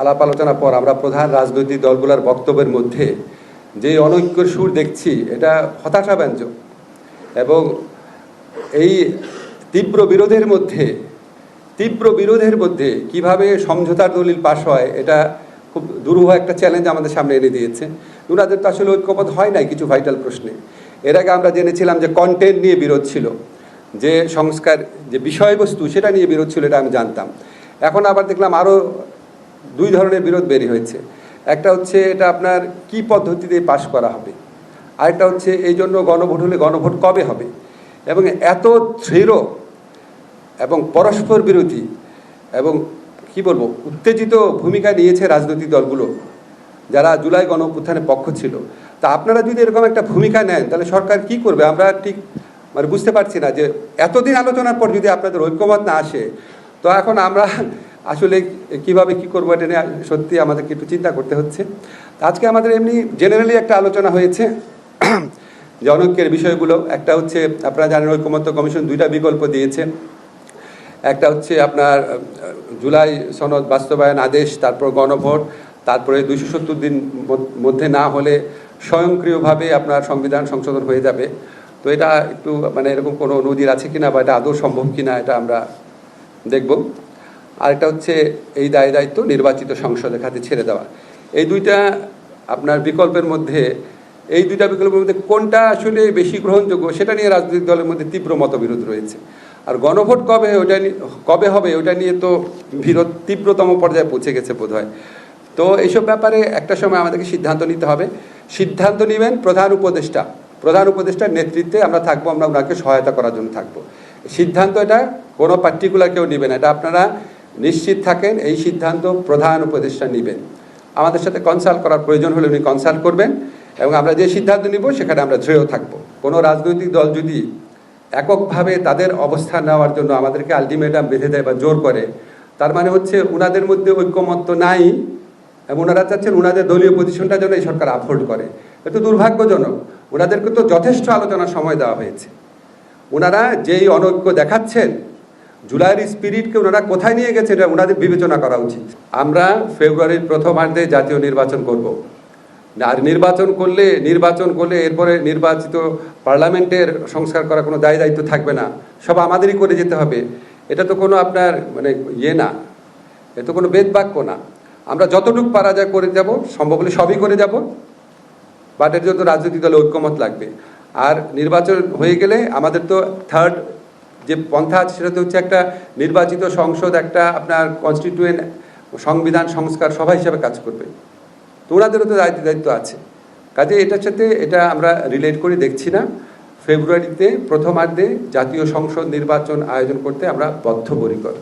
আলাপ আলোচনার পর আমরা প্রধান রাজনৈতিক দলগুলোর বক্তব্যের মধ্যে যে অনৈক্যের সুর দেখছি, এটা হতাশাব্যঞ্জক। এবং এই তীব্র বিরোধের মধ্যে, তীব্র বিরোধের মধ্যে কীভাবে সমঝোতার দলিল পাশ হয়, এটা খুব দুরূহ একটা চ্যালেঞ্জ আমাদের সামনে এনে দিয়েছে। ওনাদের তো আসলে ঐক্যমত হয় নাই কিছু ভাইটাল প্রশ্নে। এর আগে আমরা জেনেছিলাম যে কন্টেন্ট নিয়ে বিরোধ ছিল, যে সংস্কার, যে বিষয়বস্তু সেটা নিয়ে বিরোধ ছিল, এটা আমি জানতাম। এখন আবার দেখলাম আরও দুই ধরনের বিরোধ বেরিয়ে হয়েছে। একটা হচ্ছে এটা আপনার কি পদ্ধতিতে পাশ করা হবে? আরেকটা হচ্ছে এই জন্য গণভোট হলে গণভোট কবে হবে? এবং এত দৃঢ় এবং পরস্পর বিরোধী এবং কি বলব, উত্তেজিত ভূমিকা নিয়েছে রাজনৈতিক দলগুলো যারা জুলাই গণ পক্ষ ছিল। তা আপনারা যদি এরকম একটা ভূমিকা নেন, তাহলে সরকার কি করবে? আমরা ঠিক মানে বুঝতে পারছি না যে এতদিন আলোচনার পর যদি আপনাদের ঐক্যমত না আসে, তো এখন আমরা আসলে কীভাবে কি করব এটা নিয়ে সত্যি আমাদেরকে একটু চিন্তা করতে হচ্ছে। আজকে আমাদের এমনি জেনারেলি একটা আলোচনা হয়েছে। যে অনৈক্যের বিষয়গুলো, একটা হচ্ছে আপনারা জানেন ঐক্যমত্য কমিশন দুইটা বিকল্প দিয়েছে। একটা হচ্ছে আপনার জুলাই সনদ বাস্তবায়ন আদেশ, তারপর গণভোট, তারপরে দুইশো সত্তর দিন মধ্যে না হলে স্বয়ংক্রিয়ভাবে আপনার সংবিধান সংশোধন হয়ে যাবে। তো এটা একটু মানে এরকম কোনো নদীর আছে কিনা বা এটা আদৌ সম্ভব কিনা এটা আমরা দেখব। আরেকটা হচ্ছে এই দায় দায়িত্ব নির্বাচিত সংসদের খাতে ছেড়ে দেওয়া। এই দুইটা আপনার বিকল্পের মধ্যে, এই দুইটা বিকল্পের মধ্যে কোনটা আসলে বেশি গ্রহণযোগ্য সেটা নিয়ে রাজনৈতিক দলের মধ্যে তীব্র মতবিরোধ রয়েছে। আর গণভোট কবে, ওটা কবে হবে, ওটা নিয়ে তো বিরোধ তীব্রতম পর্যায়ে পৌঁছে গেছে বোধ হয় তো এইসব ব্যাপারে একটা সময় আমাদেরকে সিদ্ধান্ত নিতে হবে। সিদ্ধান্ত নেবেন প্রধান উপদেষ্টা। প্রধান উপদেষ্টার নেতৃত্বে আমরা থাকব, আমরা ওনাকে সহায়তা করার জন্য থাকব। সিদ্ধান্ত এটা কোনো পার্টিকুলার কেউ নেবে না। এটা আপনারা নিশ্চিত থাকেন, এই সিদ্ধান্ত প্রধান উপদেষ্টা নেবেন। আমাদের সাথে কনসাল্ট করার প্রয়োজন হলে উনি কনসাল্ট করবেন এবং আমরা যে সিদ্ধান্ত নিব, সেখানে আমরা দৃঢ় থাকব। কোনো রাজনৈতিক দল যদি এককভাবে তাদের অবস্থান নেওয়ার জন্য আমাদেরকে আলটিমেটাম বেঁধে দেয় বা জোর করে, তার মানে হচ্ছে ওনাদের মধ্যে ঐক্যমত্য নাই এবং ওনারা চাচ্ছেন ওনাদের দলীয় পজিশনটা যেন এই সরকার আপহোল্ড করে। এটা দুর্ভাগ্যজনক। ওনাদেরকে তো যথেষ্ট আলোচনার সময় দেওয়া হয়েছে। ওনারা যেই অনৈক্য দেখাচ্ছেন জুলাইয়ের স্পিরিটকে ওনারা কোথায় নিয়ে গেছে এটা ওনাদের বিবেচনা করা উচিত। আমরা ফেব্রুয়ারির প্রথমার্ধে জাতীয় নির্বাচন করব। আর নির্বাচন করলে নির্বাচন করলে এরপরে নির্বাচিত পার্লামেন্টের সংস্কার করা কোনো দায় দায়িত্ব থাকবে না। সব আমাদেরই করে যেতে হবে। এটা তো কোনো আপনার মানে ইয়ে না। এ তো কোনো বেদবাক্য না। আমরা যতটুকু পারা যায় করে যাব, সম্ভব হলে সবই করে যাব। বাট এর জন্য রাজনৈতিক দলে ঐক্যমত লাগবে। আর নির্বাচন হয়ে গেলে আমাদের তো থার্ড যে পন্থা আছে সেটা তো হচ্ছে একটা নির্বাচিত সংসদ, একটা আপনার কনস্টিটিউয়েন্ট সংবিধান, সংস্কার সভা হিসাবে কাজ করবে। তো ওনাদেরও তো দায়িত্ব দায়িত্ব আছে। কাজে এটার সাথে এটা আমরা রিলেট করে, দেখছি না। ফেব্রুয়ারিতে প্রথমার্ধে জাতীয় সংসদ নির্বাচন আয়োজন করতে আমরা বদ্ধপরিকর।